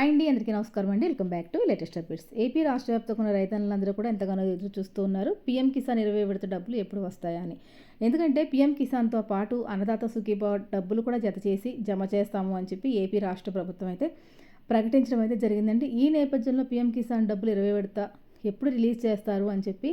Hi అండి అందరికీ నమస్కారం అండి. Welcome back to latest updates. AP రాష్ట్ర వ్యాప్తంగా ఉన్న రైతన్నులందరూ కూడా ఎంతగానో ఎదురు చూస్తూ ఉన్నారు. పీఎం కిసాన్ ఇరవై విడత డబ్బులు ఎప్పుడు వస్తాయా అని. ఎందుకంటే పీఎం కిసాన్తో పాటు అన్నదాత సుఖీభావ డబ్బులు కూడా జత చేసి జమ చేస్తాము అని చెప్పి ఏపీ రాష్ట్ర ప్రభుత్వం అయితే ప్రకటించడం అయితే జరిగిందండి. ఈ నేపథ్యంలో పీఎం కిసాన్ డబ్బులు ఇరవై విడత ఎప్పుడు రిలీజ్ చేస్తారు అని చెప్పి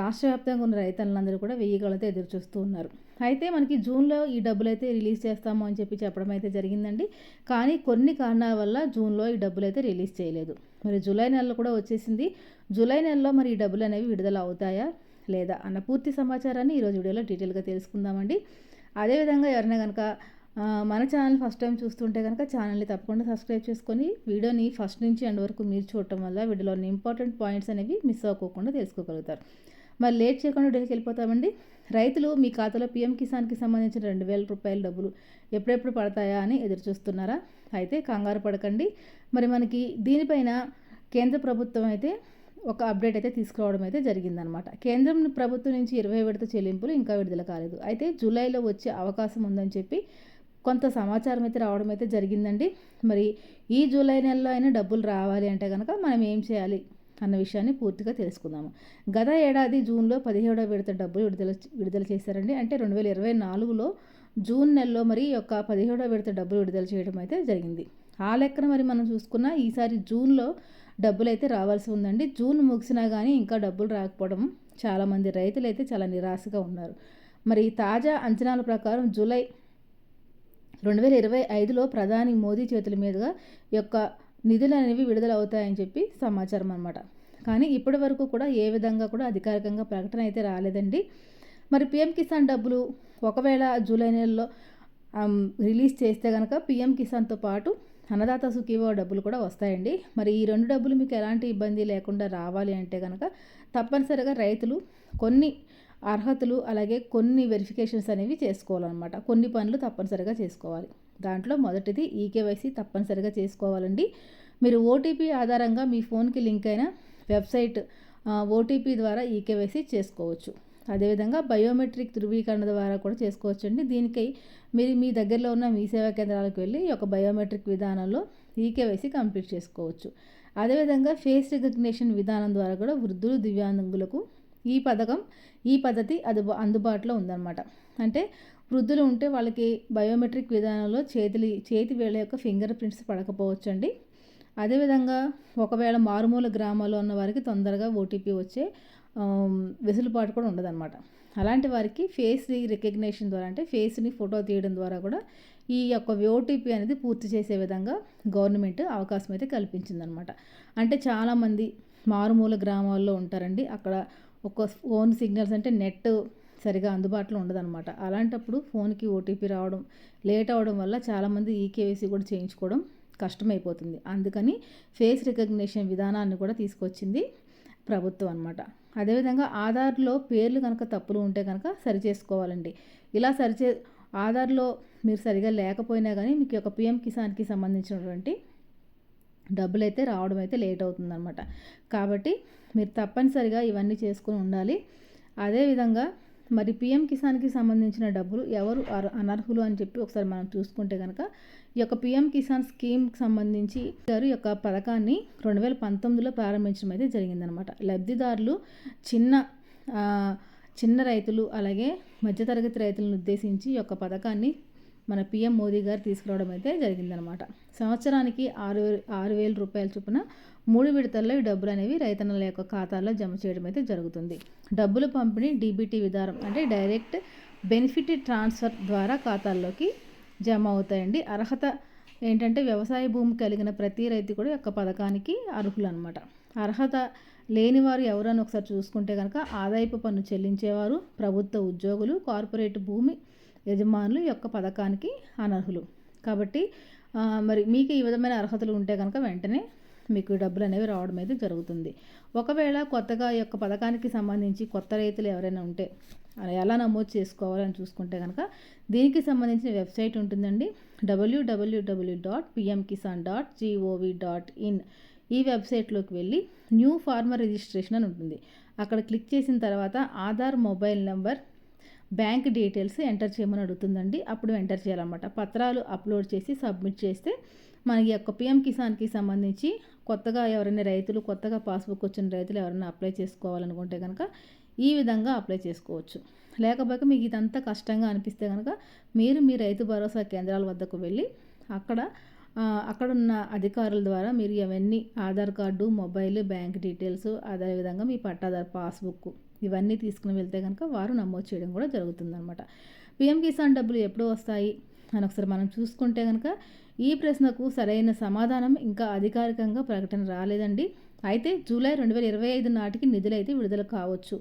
రాష్ట్ర వ్యాప్తంగా ఉన్న రైతులందరూ కూడా వెయ్యి కళ్ళతో ఎదురు చూస్తూ ఉన్నారు. అయితే మనకి జూన్లో ఈ డబ్బులు అయితే రిలీజ్ చేస్తాము అని చెప్పి చెప్పడం అయితే జరిగిందండి. కానీ కొన్ని కారణాల వల్ల జూన్లో ఈ డబ్బులు అయితే రిలీజ్ చేయలేదు. మరి జూలై నెలలో కూడా వచ్చేసింది. జూలై నెలలో మరి ఈ డబ్బులు అనేవి విడుదల అవుతాయా లేదా అన్న పూర్తి సమాచారాన్ని ఈరోజు వీడియోలో డీటెయిల్గా తెలుసుకుందామండి. అదేవిధంగా ఎవరైనా కనుక మన ఛానల్ ఫస్ట్ టైం చూస్తుంటే కనుక ఛానల్ని తప్పకుండా సబ్స్క్రైబ్ చేసుకొని వీడియోని ఫస్ట్ నుంచి ఎండ్ వరకు మీరు చూడటం వల్ల వీడియోలోని ఇంపార్టెంట్ పాయింట్స్ అనేవి మిస్ అవ్వకుండా తెలుసుకోగలుగుతారు. మరి లేట్ చేయకుండా ఢిల్లీకి వెళ్ళిపోతామండి. రైతులు మీ ఖాతాలో పీఎం కిసాన్కి సంబంధించిన రెండు వేల రూపాయల డబ్బులు ఎప్పుడెప్పుడు పడతాయా అని ఎదురు చూస్తున్నారా? అయితే కంగారు పడకండి. మరి మనకి దీనిపైన కేంద్ర ప్రభుత్వం అయితే ఒక అప్డేట్ అయితే తీసుకురావడం అయితే జరిగిందనమాట. కేంద్రం ప్రభుత్వం నుంచి ఇరవై విడత చెల్లింపులు ఇంకా విడుదల కాలేదు. అయితే జూలైలో వచ్చే అవకాశం ఉందని చెప్పి కొంత సమాచారం అయితే రావడం అయితే జరిగిందండి. మరి ఈ జూలై నెలలో అయినా డబ్బులు రావాలి అంటే కనుక మనం ఏం చేయాలి? అన్న విషయాన్ని పూర్తిగా తెలుసుకుందాము. గత ఏడాది జూన్లో పదిహేడవ విడత డబ్బులు విడుదల విడుదల చేశారండి. అంటే రెండు వేల ఇరవై నాలుగులో జూన్ నెలలో మరి యొక్క పదిహేడవ విడత డబ్బులు విడుదల చేయడం అయితే జరిగింది. ఆ లెక్కన మరి మనం చూసుకున్న ఈసారి జూన్లో డబ్బులు అయితే రావాల్సి ఉందండి. జూన్ ముగిసినా కానీ ఇంకా డబ్బులు రాకపోవడం చాలామంది రైతులు అయితే చాలా నిరాశగా ఉన్నారు. మరి తాజా అంచనాల ప్రకారం జూలై రెండు వేల ఇరవై ఐదులో ప్రధాని మోదీ చేతుల మీదుగా యొక్క నిధులు అనేవి విడుదల అవుతాయని చెప్పి సమాచారం అనమాట కానీ ఇప్పటి వరకు కూడా ఏ విధంగా కూడా అధికారికంగా ప్రకటన అయితే రాలేదండి. మరి పిఎం కిసాన్ డబ్బులు ఒకవేళ జూలై నెలలో రిలీజ్ చేస్తే కనుక పిఎం కిసాన్తో పాటు అన్నదాత సుఖీవో డబ్బులు కూడా వస్తాయండి. మరి ఈ రెండు డబ్బులు మీకు ఎలాంటి ఇబ్బంది లేకుండా రావాలి అంటే కనుక తప్పనిసరిగా రైతులు కొన్ని అర్హతలు అలాగే కొన్ని వెరిఫికేషన్స్ అనేవి చేసుకోవాలన్నమాట. కొన్ని పనులు తప్పనిసరిగా చేసుకోవాలి. దాంట్లో మొదటిది ఈకేవైసీ తప్పనిసరిగా చేసుకోవాలండి. మీరు ఓటీపీ ఆధారంగా మీ ఫోన్కి లింక్ అయిన వెబ్సైట్ ఓటీపీ ద్వారా ఈకేవైసీ చేసుకోవచ్చు. అదేవిధంగా బయోమెట్రిక్ ధృవీకరణ ద్వారా కూడా చేసుకోవచ్చు అండి దీనికై మీరు మీ దగ్గరలో ఉన్న మీ సేవా కేంద్రాలకు వెళ్ళి ఒక బయోమెట్రిక్ విధానంలో ఈకేవైసీ కంప్లీట్ చేసుకోవచ్చు. అదేవిధంగా ఫేస్ రికగ్నేషన్ విధానం ద్వారా కూడా వృద్ధులు దివ్యాంగులకు ఈ పథకం ఈ పద్ధతి అది అందుబాటులో ఉందన్నమాట. అంటే వృద్ధులు ఉంటే వాళ్ళకి బయోమెట్రిక్ విధానంలో చేతులు చేతి వేళ్ళ యొక్క ఫింగర్ ప్రింట్స్ పడకపోవచ్చు అండి అదేవిధంగా ఒకవేళ మారుమూల గ్రామాల్లో ఉన్న వారికి తొందరగా ఓటీపీ వచ్చే వెసులుబాటు కూడా ఉండదన్నమాట. అలాంటి వారికి ఫేస్ రికగ్నేషన్ ద్వారా అంటే ఫేస్ని ఫోటో తీయడం ద్వారా కూడా ఈ యొక్క ఓటీపీ అనేది పూర్తి చేసే విధంగా గవర్నమెంట్ అవకాశం అయితే కల్పించిందనమాట అంటే చాలామంది మారుమూల గ్రామాల్లో ఉంటారండి. అక్కడ ఒక ఫోన్ సిగ్నల్స్ అంటే నెట్ సరిగా అందుబాటులో ఉండదన్నమాట. అలాంటప్పుడు ఫోన్కి ఓటీపీ రావడం లేట్ అవడం వల్ల చాలామంది ఈకేవైసీ కూడా చేయించుకోవడం కష్టమైపోతుంది. అందుకని ఫేస్ రికగ్నిషన్ విధానాన్ని కూడా తీసుకొచ్చింది ప్రభుత్వం అనమాట అదేవిధంగా ఆధార్లో పేర్లు కనుక తప్పులు ఉంటే కనుక సరి చేసుకోవాలండి. ఇలా సరిచే ఆధార్లో మీరు సరిగా లేకపోయినా కానీ మీకు ఒక పిఎం కిసాన్కి సంబంధించినటువంటి డబ్బులు అయితే రావడం అయితే లేట్ అవుతుందన్నమాట. కాబట్టి మీరు తప్పనిసరిగా ఇవన్నీ చేసుకుని ఉండాలి. అదేవిధంగా మరి పిఎం కిసాన్కి సంబంధించిన డబ్బులు ఎవరు అనర్హులు అని చెప్పి ఒకసారి మనం చూసుకుంటే కనుక ఈ యొక్క పిఎం కిసాన్ స్కీమ్కి సంబంధించి గారు యొక్క పథకాన్ని రెండు వేల పంతొమ్మిదిలో ప్రారంభించడం అయితే జరిగిందనమాట. లబ్ధిదారులు చిన్న చిన్న రైతులు అలాగే మధ్యతరగతి రైతులను ఉద్దేశించి ఈ యొక్క పథకాన్ని మన పిఎం మోదీ గారు తీసుకురావడం అయితే జరిగిందనమాట. సంవత్సరానికి ఆరు ఆరు వేల రూపాయల చొప్పున మూడు విడతల్లో ఈ డబ్బులు అనేవి రైతన్నల యొక్క ఖాతాల్లో జమ చేయడం అయితే జరుగుతుంది. డబ్బులు పంపిణీ డీబీటీ విధానం అంటే డైరెక్ట్ బెనిఫిట్ ట్రాన్స్ఫర్ ద్వారా ఖాతాల్లోకి జమ అవుతాయండి. అర్హత ఏంటంటే వ్యవసాయ భూమి కలిగిన ప్రతి రైతు కూడా యొక్క పథకానికి అర్హులు అనమాట అర్హత లేనివారు ఎవరని ఒకసారి చూసుకుంటే కనుక ఆదాయపు పన్ను చెల్లించేవారు ప్రభుత్వ ఉద్యోగులు కార్పొరేట్ భూమి యజమానులు యొక్క పథకానికి అనర్హులు. కాబట్టి మరి మీకు ఈ విధమైన అర్హతలు ఉంటే కనుక వెంటనే మీకు డబ్బులు అనేవి రావడం అయితే జరుగుతుంది. ఒకవేళ కొత్తగా ఈ యొక్క పథకానికి సంబంధించి కొత్త రైతులు ఎవరైనా ఉంటే ఎలా నమోదు చేసుకోవాలని చూసుకుంటే కనుక దీనికి సంబంధించిన వెబ్సైట్ ఉంటుందండి. W W W dot PM Kisan dot G O V dot in ఈ వెబ్సైట్లోకి వెళ్ళి న్యూ ఫార్మర్ రిజిస్ట్రేషన్ అని ఉంటుంది. అక్కడ క్లిక్ చేసిన తర్వాత Aadhaar mobile number bank details enter చేయమని అడుగుతుందండి. అప్పుడు ఎంటర్ చేయాలన్నమాట. పత్రాలు అప్లోడ్ చేసి సబ్మిట్ చేస్తే మనకి యొక్క పిఎం కిసాన్కి సంబంధించి కొత్తగా ఎవరైనా రైతులు కొత్తగా పాస్బుక్ వచ్చిన రైతులు ఎవరైనా అప్లై చేసుకోవాలనుకుంటే కనుక ఈ విధంగా అప్లై చేసుకోవచ్చు. లేకపోతే మీకు ఇదంతా కష్టంగా అనిపిస్తే కనుక మీరు మీ రైతు భరోసా కేంద్రాల వద్దకు వెళ్ళి అక్కడ అక్కడున్న అధికారుల ద్వారా మీరు ఇవన్నీ Aadhaar card mobile bank details అదేవిధంగా మీ పట్టాదారు పాస్బుక్ ఇవన్నీ తీసుకుని వెళ్తే కనుక వారు నమోదు చేయడం కూడా జరుగుతుందన్నమాట. పిఎం కిసాన్ డబ్బులు ఎప్పుడు వస్తాయి? అని ఒకసారి మనం చూసుకుంటే కనుక ఈ ప్రశ్నకు సరైన సమాధానం ఇంకా అధికారికంగా ప్రకటన రాలేదండి. అయితే జూలై రెండు వేల ఇరవై ఐదు నాటికి నిధులైతే విడుదల కావచ్చు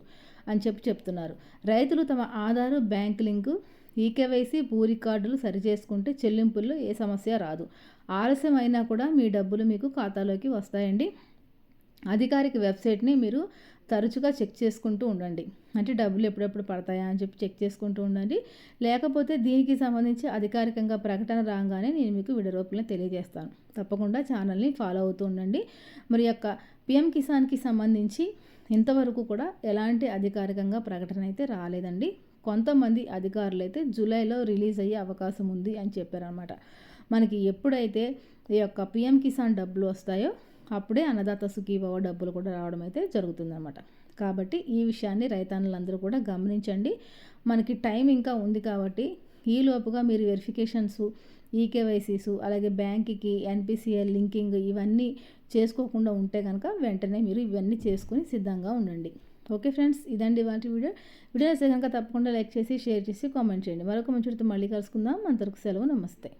అని చెప్పి చెప్తున్నారు. రైతులు తమ ఆధారు బ్యాంక్ లింకు ఈకేవైసీ భూ రికార్డులు సరిచేసుకుంటే చెల్లింపుల్లో ఏ సమస్య రాదు. ఆలస్యం అయినా కూడా మీ డబ్బులు మీకు ఖాతాలోకి వస్తాయండి. అధికారిక వెబ్సైట్ని మీరు తరచుగా చెక్ చేసుకుంటూ ఉండండి. అంటే డబ్బులు ఎప్పుడెప్పుడు పడతాయా అని చెప్పి చెక్ చేసుకుంటూ ఉండండి. లేకపోతే దీనికి సంబంధించి అధికారికంగా ప్రకటన రాగానే నేను మీకు విడరూపంలో తెలియజేస్తాను. తప్పకుండా ఛానల్ని ఫాలో అవుతూ ఉండండి. మరి యొక్క పిఎం కిసాన్కి సంబంధించి ఇంతవరకు కూడా ఎలాంటి అధికారికంగా ప్రకటన అయితే రాలేదండి. కొంతమంది అధికారులు అయితే జూలైలో రిలీజ్ అయ్యే అవకాశం ఉంది అని చెప్పారనమాట మనకి ఎప్పుడైతే ఈ యొక్క పిఎం కిసాన్ డబ్బులు వస్తాయో అప్పుడే అన్నదాత సుఖీభవ డబ్బులు కూడా రావడం అయితే జరుగుతుందన్నమాట. కాబట్టి ఈ విషయాన్ని రైతాన్నులందరూ కూడా గమనించండి. మనకి టైం ఇంకా ఉంది కాబట్టి ఈ లోపుగా మీరు వెరిఫికేషన్స్ ఈకేవైసీసు అలాగే బ్యాంక్కి ఎన్పిసిఎల్ లింకింగ్ ఇవన్నీ చేసుకోకుండా ఉంటే కనుక వెంటనే మీరు ఇవన్నీ చేసుకుని సిద్ధంగా ఉండండి. ఓకే ఫ్రెండ్స్ ఇదండి వాటి వీడియో. వీడియో అయితే కనుక తప్పకుండా లైక్ చేసి షేర్ చేసి కామెంట్ చేయండి. మరొక మంచి మళ్ళీ కలుసుకుందాం. అంతవరకు సెలవు నమస్తే.